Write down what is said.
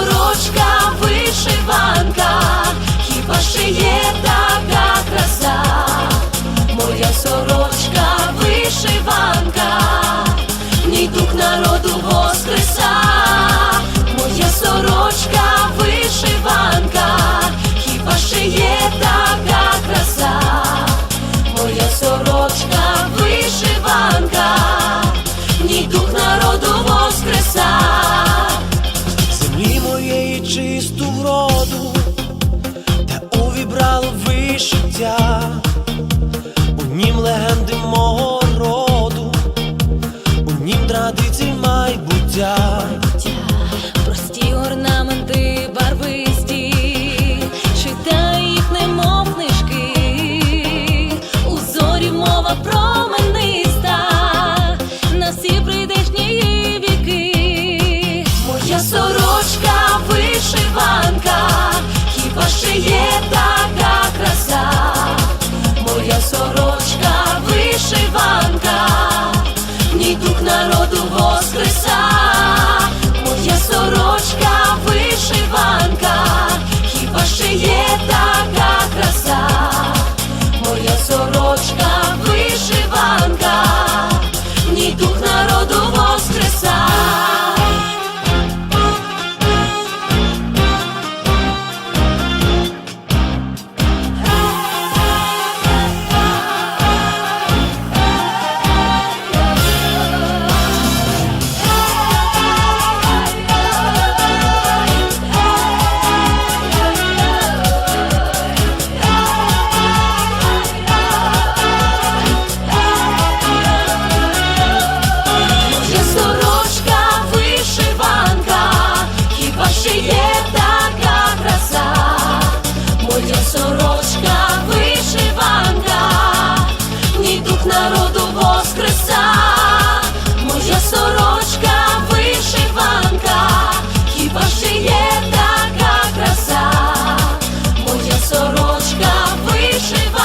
сорочка вишиванка, хіба ще є така вишиття, у нім легенди мого роду, у нім традицій майбуття. Прості орнаменти барвисті, читай їх, немов книжки, у зорі мова промениста, на всі прийдешні віки. Моя сорочка вишиванка, Правда вишива.